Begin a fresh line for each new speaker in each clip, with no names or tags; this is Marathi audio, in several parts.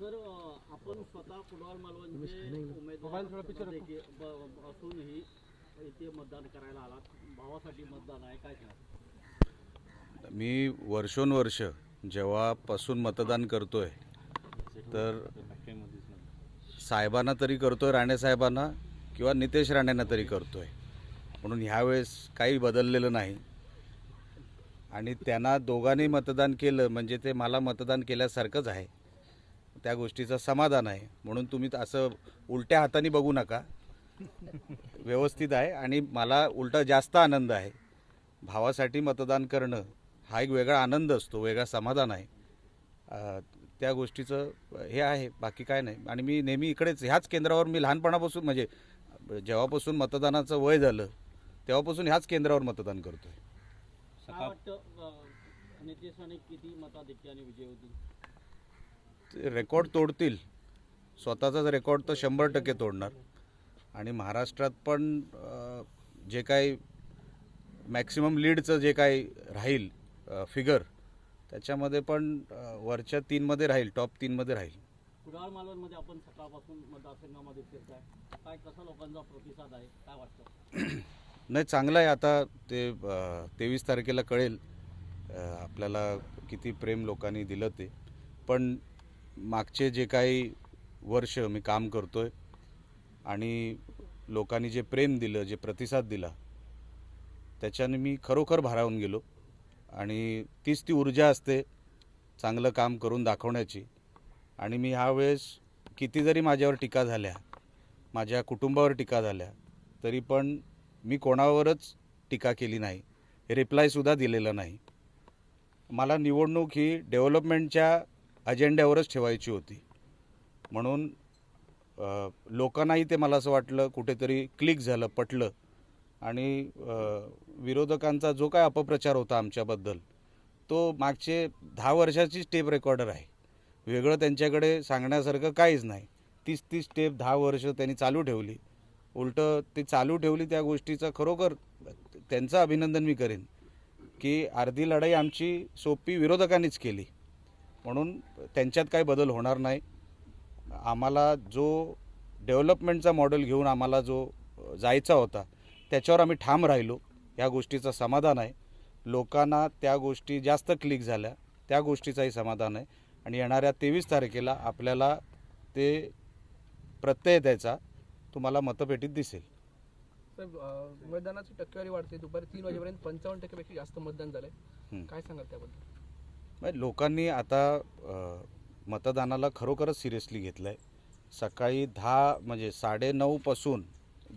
तर अ, आपण स्वतः कुणाल मालवणचे उमेदवार असूनही इथे मतदान करायला आलात. भावासाठी मतदान आहे काय
मी वर्षोनवर्ष जेव्हापासून मतदान करतोय तर साहेबांना तरी करतोय राणेसाहेबांना किंवा नितेश राणेंना तरी करतोय. म्हणून ह्यावेळेस काही बदललेलं नाही. आणि त्यांना दोघांनी मतदान केलं म्हणजे ते मला मतदान केल्यासारखंच आहे. त्या गोष्टीचं समाधान आहे. म्हणून तुम्ही असं उलट्या हाताने बघू नका. व्यवस्थित आहे आणि मला उलटा जास्त आनंद आहे. भावासाठी मतदान करणं हा एक वेगळा आनंद असतो वेगळा समाधान आहे. त्या गोष्टीचं हे आहे बाकी काय नाही. आणि मी नेहमी इकडेच ह्याच केंद्रावर मी लहानपणापासून म्हणजे जेव्हापासून मतदानाचं वय झालं तेव्हापासून ह्याच केंद्रावर मतदान करतोय. रेकॉर्ड तोडतील. स्वतःचाच रेकॉर्ड तर शंभर टक्के तोडणार. आणि महाराष्ट्रात पण जे काही मॅक्सिमम लीडचं जे काही राहील फिगर त्याच्यामध्ये पण वरच्या तीनमध्ये राहील टॉप तीनमध्ये राहील.
कुडाळ मालवणमध्ये आपण सकाळपासून मतदारसंघामध्ये फिरताय. काय कसा लोकांचा प्रतिसाद आहे? काय वाटतं?
नाही चांगलं आहे आता ते तेवीस तारखेला कळेल आपल्याला किती प्रेम लोकांनी दिलं ते. पण मागचे जे काही वर्ष मी काम करतो आहे आणि लोकांनी जे प्रेम दिलं जे प्रतिसाद दिला त्याच्याने मी खरोखर भारावून गेलो. आणि तीच ती ऊर्जा असते चांगलं काम करून दाखवण्याची. आणि मी ह्यावेळेस किती जरी माझ्यावर टीका झाल्या माझ्या कुटुंबावर टीका झाल्या तरी पण मी कोणावरच टीका केली नाही रिप्लायसुद्धा दिलेला नाही. मला निवडणूक ही डेव्हलपमेंटच्या अजेंड्यावरच ठेवायची होती. म्हणून लोकांनाही ते मला असं वाटलं कुठेतरी क्लिक झालं पटलं. आणि विरोधकांचा जो काय अपप्रचार होता आमच्याबद्दल तो मागचे दहा वर्षाची टेप रेकॉर्डर आहे. वेगळं त्यांच्याकडे सांगण्यासारखं काहीच नाही. तीस तीस टेप दहा वर्ष त्यांनी चालू ठेवली. उलटं ती चालू ठेवली त्या गोष्टीचा खरोखर त्यांचं अभिनंदन मी करेन की अर्धी लढाई आमची सोपी विरोधकांनीच केली. म्हणून त्यांच्यात काही बदल होणार नाही. आम्हाला जो डेव्हलपमेंटचा मॉडेल घेऊन आम्हाला जो जायचा होता त्याच्यावर आम्ही ठाम राहिलो. या गोष्टीचं समाधान आहे. लोकांना त्या गोष्टी जास्त क्लिक झाल्या त्या गोष्टीचाही समाधान आहे. आणि येणाऱ्या तेवीस तारखेला आपल्याला ते प्रत्यय त्याचा तुम्हाला मतपेटीत दिसेल.
मतदानाची टक्केवारी वाढते. दुपारी तीन वाजेपर्यंत पंचावन्न टक्क्यापेक्षा जास्त मतदान झालंय. काय सांगाल त्याबद्दल?
लोकांनी आता मतदानाला खरोखरच सिरियसली घेतलं आहे सकाळी दहा म्हणजे साडेनऊपासून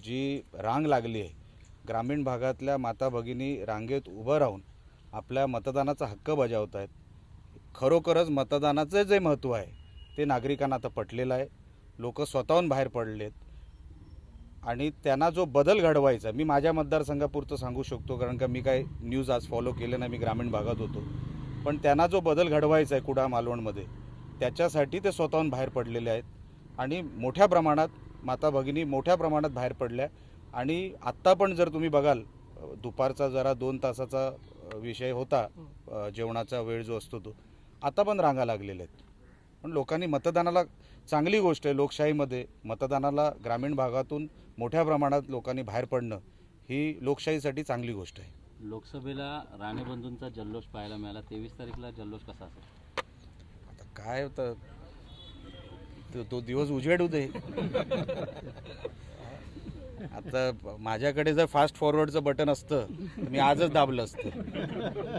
जी रांग लागली आहे ग्रामीण भागातल्या माता भगिनी रांगेत उभं राहून आपल्या मतदानाचा हक्क बजावत आहेत. खरोखरच मतदानाचं जे महत्त्व आहे ते नागरिकांना आता पटलेलं आहे. लोक स्वतःहून बाहेर पडलेत. आणि त्यांना जो बदल घडवायचा मी माझ्या मतदारसंघापुरतं सांगू शकतो कारण का मी काय न्यूज आज फॉलो केले नाही मी ग्रामीण भागात होतो. पण त्यांना जो बदल घडवायचा आहे कुडाळ मालवणमध्ये त्याच्यासाठी ते स्वतःहून बाहेर पडलेले आहेत. आणि मोठ्या प्रमाणात माता भगिनी मोठ्या प्रमाणात बाहेर पडल्या. आणि आत्ता पण जर तुम्ही बघाल दुपारचा जरा दोन तासाचा विषय होता जेवणाचा वेळ जो असतो तो आता पण रांगा लागलेल्या आहेत. पण लोकांनी मतदानाला चांगली गोष्ट आहे लोकशाहीमध्ये मतदानाला ग्रामीण भागातून मोठ्या प्रमाणात लोकांनी बाहेर पडणं ही लोकशाहीसाठी चांगली गोष्ट आहे.
लोकसभेला राणे बंधूंचा जल्लोष पाहायला मिळाला. तेवीस तारीखला जल्लोष कसा असेल?
आता काय होतं? तो- तो दिवस उजेड दे आता माझ्याकडे जर फास्ट फॉरवर्डचं बटन असतं तर मी आजच दाबलं असतं.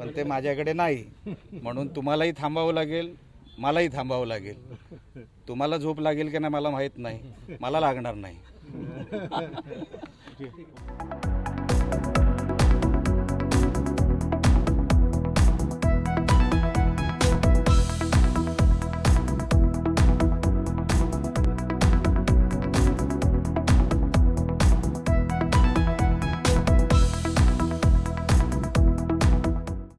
पण ते माझ्याकडे नाही. म्हणून तुम्हालाही थांबावं लागेल मलाही थांबावं लागेल. तुम्हाला झोप लागेल की नाही मला माहीत नाही. मला लागणार नाही.